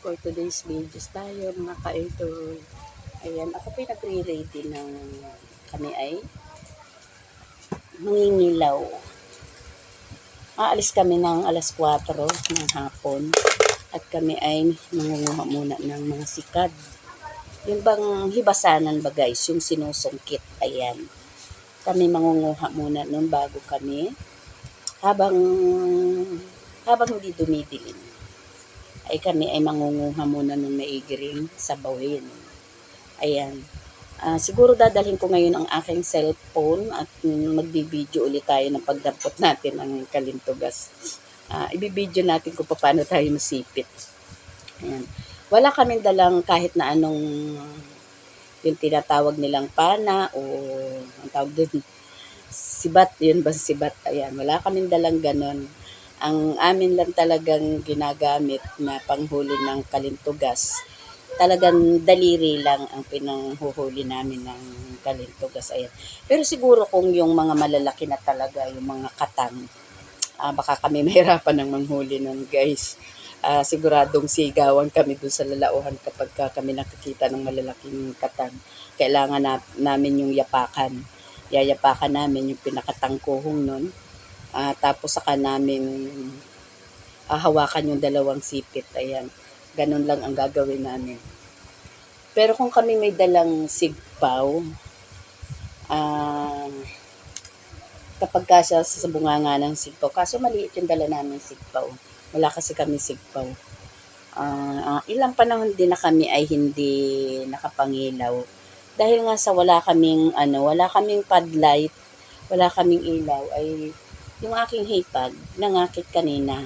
for today's videos tayo mga ka-idol. Ayan, ako po nagre-ready ng kami ay mangingilaw. Aalis kami ng alas 4 ng hapon at kami ay mangunguha muna ng mga sikad. Yung bang hibasanan ba guys, yung sinusungkit, ayan. Kami mangunguha muna nun bago kami habang habang hindi dumidilim ay kami ay mangunguha muna ng maigiring sa bawin. Ayan. Ah, siguro dadalhin ko ngayon ang aking cellphone at magbibideo ulit tayo ng pagdampot natin ng kalintugas. Ah, ibibideo natin kung paano tayo masipit. Ayan. Wala kaming dalang kahit na anong yung tinatawag nilang pana o ang tawag doon sibat, yun ba sibat? Ayan, wala kaming dalang ganon. Ang amin lang talagang ginagamit na panghuli ng kalintugas, talagang daliri lang ang pinanghuhuli namin ng kalintugas. Ayan. Pero siguro kung yung mga malalaki na talaga, yung mga katang, ah, baka kami mahirapan ng manghuli nun guys. Ah, siguradong sigawan kami dun sa lalauhan kapag ka kami nakikita ng malalaking katang. Kailangan na, namin yung yapakan yayapakan namin yung pinakatangkuhong nun. Ah, tapos saka namin ah, hawakan yung dalawang sipit. Ayan. Ganun lang ang gagawin namin. Pero kung kami may dalang sigpaw, ah, kapag ka siya sa bunganga ng sigpaw, kaso maliit yung dala namin sigpaw. Wala kasi kami sigpaw. Ah, ah, ilang panahon din na kami ay hindi nakapangilaw dahil nga sa wala kaming ano, wala kaming padlight, wala kaming ilaw ay yung aking hipag nangakit kanina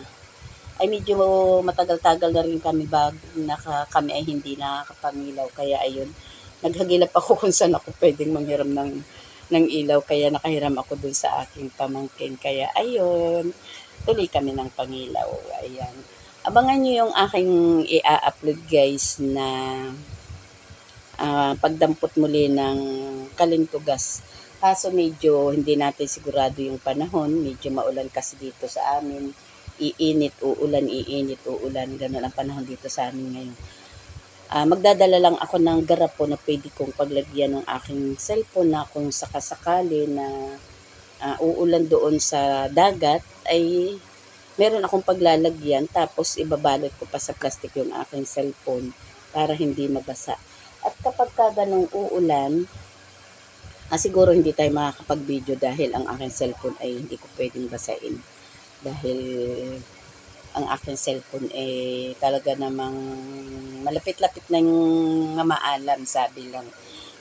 ay medyo matagal-tagal na rin kami bago naka, kami ay hindi nakakapangilaw. Kaya ayun naghagilap ako kung saan ako pwedeng manghiram ng ng ilaw. Kaya nakahiram ako dun sa aking pamangkin. Kaya ayun tuloy kami ng pangilaw. Ayan. Abangan nyo yung aking i-upload guys na ah, pagdampot muli ng kalintugas. Kaso medyo hindi natin sigurado yung panahon. Medyo maulan kasi dito sa amin. Iinit, uulan, iinit, uulan. Ganun ang panahon dito sa amin ngayon. Ah, magdadala lang ako ng garapo na pwede kong paglagyan ng aking cellphone na kung sakasakali na ah, uulan doon sa dagat ay meron akong paglalagyan tapos ibabalot ko pa sa plastic yung aking cellphone para hindi mabasa. At kapag ka ganong uulan, ah, siguro hindi tayo makakapag-video dahil ang aking cellphone ay hindi ko pwedeng basahin. Dahil ang aking cellphone eh talaga namang malapit-lapit na yung maalam sabi lang.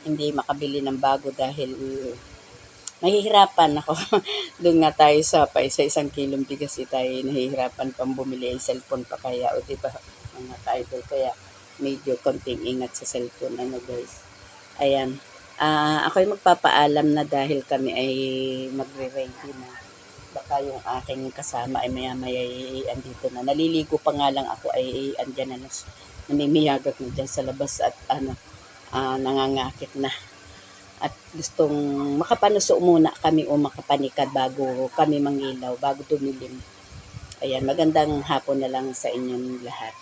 Hindi makabili ng bago dahil mahihirapan ako. Doon nga tayo sa pa sa isang kilong bigas tayo nahihirapan pang bumili ng cellphone pa kaya o di ba mga ka-idol kaya medyo konting ingat sa cellphone ano guys. Ayan. Ah, ako ay magpapaalam na dahil kami ay magre-ready na. Baka yung aking kasama ay maya-maya ay andito na. Naliligo pa nga lang ako ay andyan na. Namimiyagak na dyan sa labas at ano, ah, nangangakit na. At gustong makapanuso muna kami o makapanikad bago kami mangilaw, bago dumilim. Ayan, magandang hapon na lang sa inyong lahat.